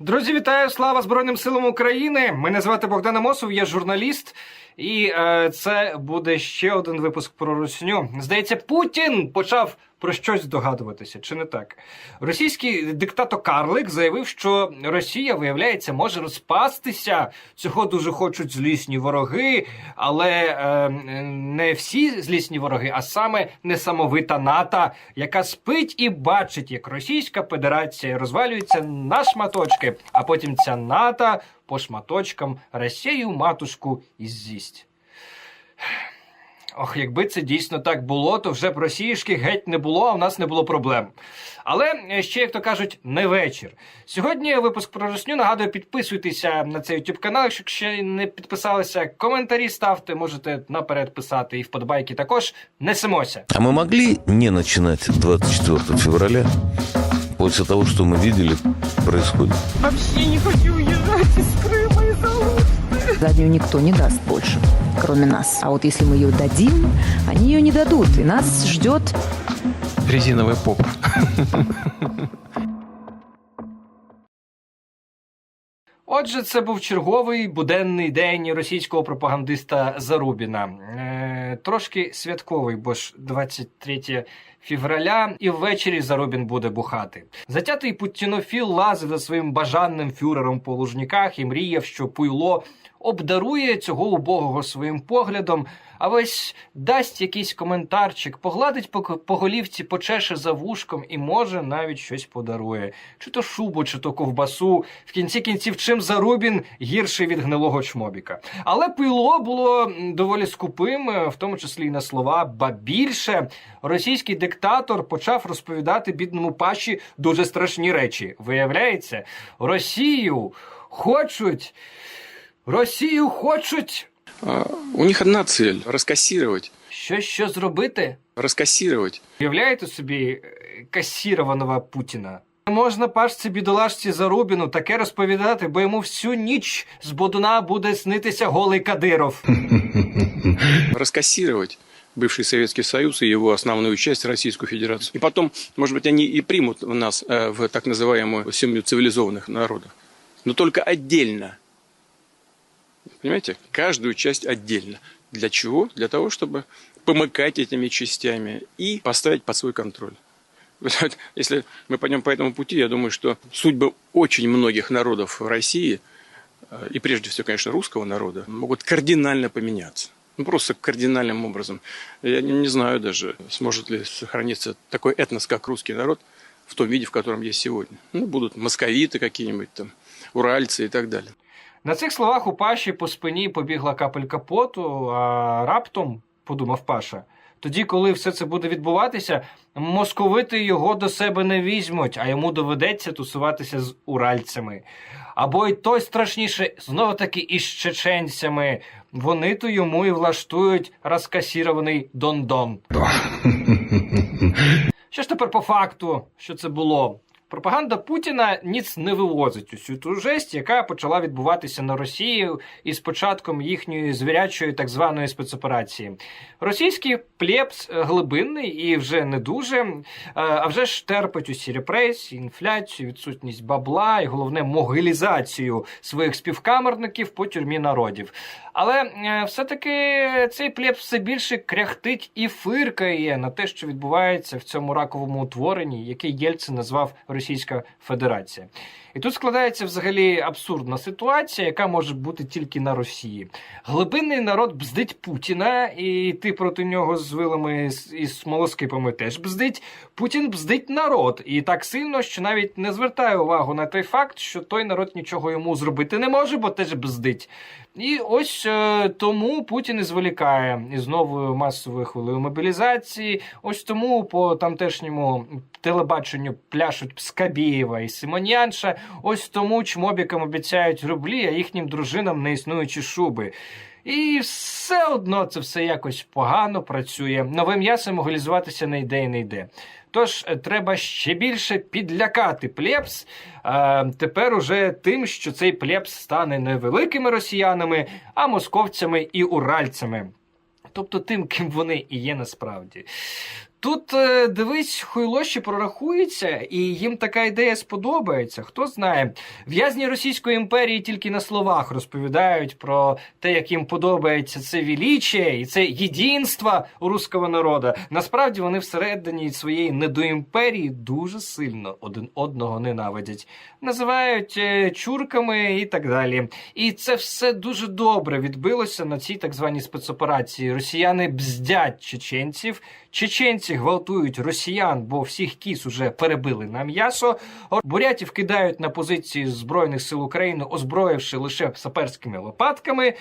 Друзі, вітаю! Слава Збройним силам України! Мене звати Богдан Амосов, я журналіст, і е, це буде ще один випуск про русню. Здається, Путін почав про щось здогадуватися, чи не так? Російський диктатор Карлик заявив, що Росія, виявляється, може розпастися. Цього дуже хочуть злісні вороги, але е, не всі злісні вороги, а саме несамовита НАТО, яка спить і бачить, як Російська Федерація розвалюється на шматочки, а потім ця НАТО по шматочкам Росію матушку і з'їсть. Ох, якби це дійсно так було, то вже б росіюшки геть не було, а в нас не було проблем. Але е, ще, як то кажуть, не вечір. Сьогодні випуск про Росню. Нагадую, підписуйтеся на цей YouTube канал, якщо ще не підписалися. Коментарі ставте, можете наперед писати і вподобайки також. Несемося. А мы могли не начинать 24 февраля после того, что мы видели происходит? Вообще не хочу уезжать из Крыма из-за Алушты. Заднюю никто не даст больше, кроме нас. А вот если мы ее дадим, они ее не дадут. И нас ждет резиновая попа. Отже, це був черговий буденний день російського пропагандиста Зарубіна. Е, трошки святковий, бо ж 23 февраля, і ввечері Зарубін буде бухати. Затятий путінофіл лазив за своїм бажанним фюрером по лужниках і мріяв, що пуйло обдарує цього убогого своїм поглядом, а весь дасть якийсь коментарчик, погладить по, по голівці, почеше за вушком і може навіть щось подарує. Чи то шубу, чи то ковбасу. В кінці кінців, чим Зарубін гірший від гнилого чмобіка. Але пило було доволі скупим, е, в тому числі і на слова. Ба більше російський диктатор почав розповідати бідному паші дуже страшні речі. Виявляється, Росію хочуть. Росію хочуть. А, У них одна цель – раскассировать. Що що зробити? Раскассировать. Уявляєте собі е, касірованого Путіна? Не Можна пашці бідолашці Зарубіну таке розповідати, бо йому всю ніч з Бодуна буде снитися голий Кадиров. Раскассировать бывший Советский Союз и его основную часть Российскую Федерацию. И потом, может быть, они и примут нас э, в так называемую семью цивилизованных народов. Но только отдельно. Понимаете? Каждую часть отдельно. Для чего? Для того, чтобы помыкать этими частями и поставить под свой контроль. Если мы пойдем по этому пути, я думаю, что судьбы очень многих народов в России, э, и прежде всего, конечно, русского народа, могут кардинально поменяться. Ну, просто кардинальным образом. Я не, не знаю даже, сможет ли сохраниться такой этнос, как русский народ, в том виде, в котором есть сегодня. Ну, будут московиты какие-нибудь там, уральцы и так далее. На цих словах у Паші по спині побігла капелька поту, а раптом, подумав Паша, тоді, коли все це буде відбуватися, московити його до себе не візьмуть, а йому доведеться тусуватися з уральцями. Або й той страшніше, знову таки із чеченцями. вони то йому і влаштують розкасірований дондон. Що ж тепер по факту, що це було? Пропаганда Путіна ніц не вивозить усю ту жесть, яка почала відбуватися на Росії із початком їхньої звірячої так званої спецоперації. Російський плебс е, глибинний і вже не дуже, е, а вже ж терпить усі репресії, інфляцію, відсутність бабла і головне могилізацію своїх співкамерників по тюрмі народів. Але е, все-таки цей плебс все більше кряхтить і фиркає на те, що відбувається в цьому раковому утворенні, яке Єльцин назвав Російська Федерація. І тут складається взагалі абсурдна ситуація, яка може бути тільки на Росії. Глибинний народ бздить Путіна, і ти проти нього з вилами і смолоскипами теж бздить. Путін бздить народ, і так сильно, що навіть не звертає увагу на той факт, що той народ нічого йому зробити не може, бо теж бздить. І ось е, тому Путін і зволікає із новою масовою хвилею мобілізації. Ось тому по тамтешньому телебаченню пляшуть Пскабієва і Симонянша. Ось тому чмобікам обіцяють рублі, а їхнім дружинам не існуючі шуби. І все одно це все якось погано працює. Нове м'ясо моголізуватися не йде і не йде. Тож е, треба ще більше підлякати плебс. Е, тепер уже тим, що цей плебс стане не великими росіянами, а московцями і уральцями. Тобто тим, ким вони і є насправді. Тут е, дивись, хуйлощі прорахуються, і їм така ідея сподобається. Хто знає, в'язні Російської імперії тільки на словах розповідають про те, як їм подобається це величие і це єдинство у руського народу. Насправді вони всередині своєї недоімперії дуже сильно один одного ненавидять, називають е, чурками і так далі. І це все дуже добре відбилося на цій так званій спецоперації. Росіяни бздять чеченців. Чеченці гвалтують росіян, бо всіх кіс уже перебили на м'ясо. Бурятів кидають на позиції Збройних сил України, озброївши лише саперськими лопатками.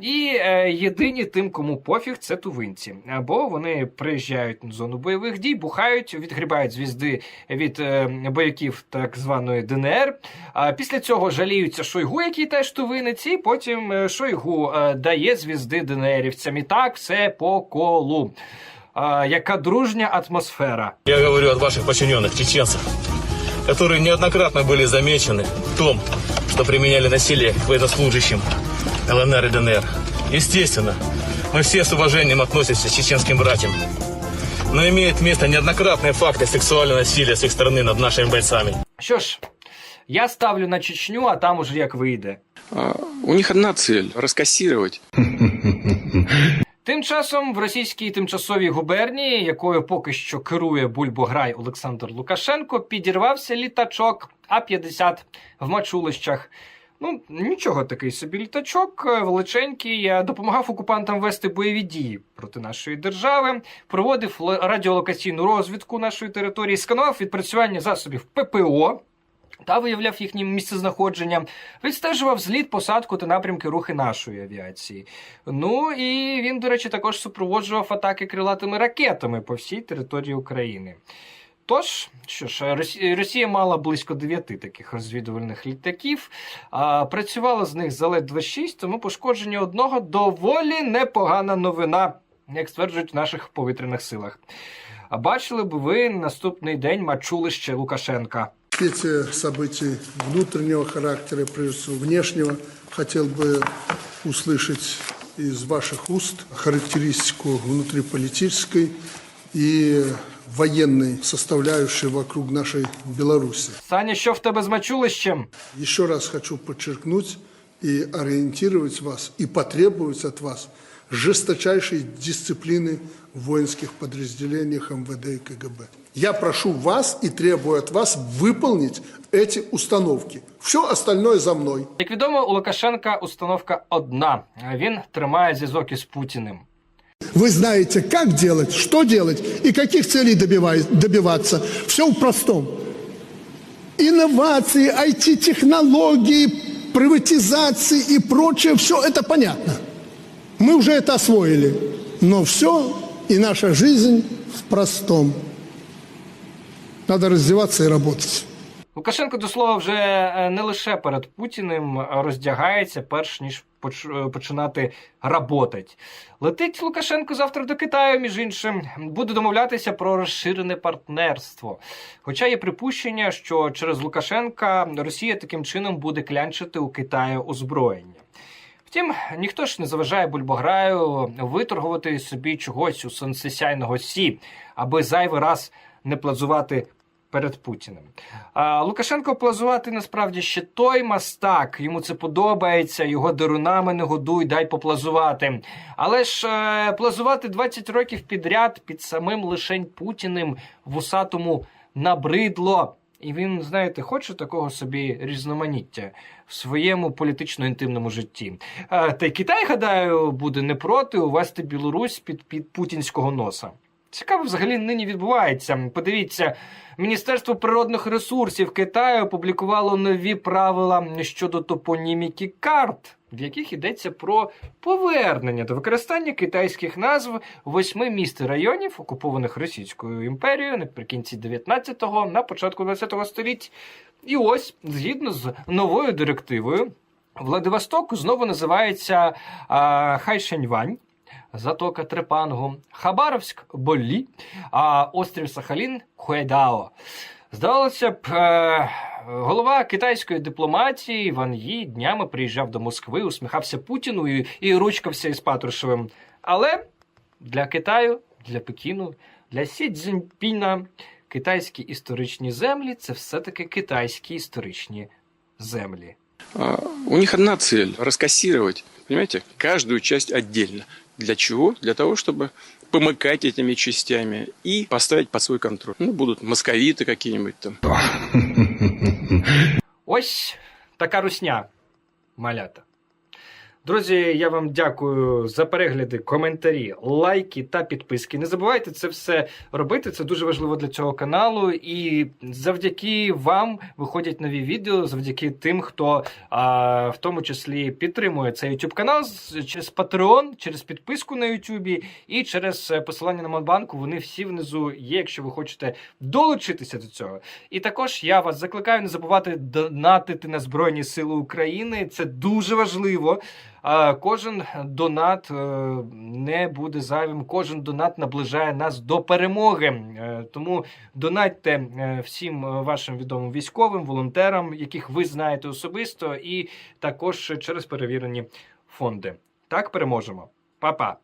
І е, єдині тим, кому пофіг, це тувинці. Або вони приїжджають на зону бойових дій, бухають, відгрібають звізди від е, бойовиків так званої ДНР. А після цього жаліються Шойгу, який теж тувинець, і потім е, Шойгу е, дає звізди ДНРівцям. І так все по колу А, яка дружня атмосфера. Я говорю от ваших подчиненных чеченцев, которые неоднократно были замечены в том, что применяли насилие к военнослужащим ЛНР и ДНР. Естественно, мы все с уважением относимся к чеченским братьям. Но имеют место неоднократные факты сексуального насилия с их стороны над нашими бойцами. Що ж, я ставлю на Чечню, а там уже як вийде. А, У них одна цель – раскассировать. Тим часом в російській тимчасовій губернії, якою поки що керує бульбограй Олександр Лукашенко, підірвався літачок А-50 в Мачулищах. Ну, нічого такий собі літачок, е, величенький, допомагав окупантам вести бойові дії проти нашої держави, проводив радіолокаційну розвідку нашої території, сканував відпрацювання засобів ППО та виявляв їхнє місцезнаходження, відстежував зліт, посадку та напрямки рухи нашої авіації. Ну і він, до речі, також супроводжував атаки крилатими ракетами по всій території України. Тож, що ж, Росі- Росія мала близько дев'яти таких розвідувальних літаків, а працювала з них заледве шість, тому пошкодження одного доволі непогана новина, як стверджують в наших повітряних силах. А бачили б ви наступний день мачулище Лукашенка. В свете событий внутреннего характера, прежде всего внешнего, хотел бы услышать из ваших уст характеристику внутриполитической и военной составляющей вокруг нашей Беларуси. Саня, що в тебе з мачулищем? Еще раз хочу подчеркнуть и ориентировать вас, и потребовать от вас жесточайшей дисциплины в воинских подразделениях МВД и КГБ. Я прошу вас и требую от вас выполнить эти установки. Все остальное за мной. Як відомо, у Лукашенка установка одна. Він тримає зв'язок із Путіним. Вы знаете, как делать, что делать и каких целей добивай- добиваться. Все в простом. Инновации, IT-технологии, приватизации и прочее, все это понятно. Мы уже это освоили. Но все и наша жизнь в простом. Надо раздеваться и работать. Лукашенко, до слова, вже е, не лише перед Путіним роздягається, перш ніж е, починати работать. Летить Лукашенко завтра до Китаю, між іншим, буде домовлятися про розширене партнерство. Хоча є припущення, що через Лукашенка Росія таким чином буде клянчити у Китаю озброєння. Втім, ніхто ж не заважає Бульбограю виторгувати собі чогось у сонцесяйного сі, аби зайвий раз не плазувати перед Путіним. А Лукашенко плазувати насправді ще той мастак. Йому це подобається, його дерунами не годуй, дай поплазувати. Але ж е, плазувати 20 років підряд під самим лишень Путіним вусатому набридло. І він, знаєте, хоче такого собі різноманіття в своєму політично-інтимному житті. Е, Та й Китай, гадаю, буде не проти увести Білорусь під, під путінського носа. Цікаво, взагалі нині відбувається. Подивіться, Міністерство природних ресурсів Китаю опублікувало нові правила щодо топоніміки карт, в яких йдеться про повернення до використання китайських назв восьми міст і районів, окупованих Російською імперією наприкінці 19-го, на початку 20-го століття. І ось, згідно з новою директивою, Владивосток знову називається а, Хайшеньвань. Затока Трепангу, Хабаровськ Болі, а острів Сахалін Хуедао. Здавалося б, е, голова китайської дипломатії Ван Ї днями приїжджав до Москви, усміхався Путіну і, і ручкався із Патрушевим. Але для Китаю, для Пекіну Для Сі Цзіньпіна китайські історичні землі це все-таки китайські історичні землі. У них одна цель – раскассировать, понимаете, каждую часть отдельно. Для чего? Для того, чтобы помыкать этими частями и поставить под свой контроль. Ну, будут московиты какие-нибудь там. Ось така русня, малята. Друзі, я вам дякую за перегляди, коментарі, лайки та підписки. Не забувайте це все робити. Це дуже важливо для цього каналу. І завдяки вам виходять нові відео, завдяки тим, хто а, в тому числі підтримує цей YouTube канал через Patreon, через підписку на YouTube і через е, посилання на Монбанку. Вони всі внизу є, якщо ви хочете долучитися до цього. І також я вас закликаю не забувати донатити на Збройні Сили України. Це дуже важливо. Кожен донат е, не буде зайвим, кожен донат наближає нас до перемоги. Е, Тому донатьте е, всім вашим відомим військовим, волонтерам, яких ви знаєте особисто, і також через перевірені фонди. Так переможемо. Па-па!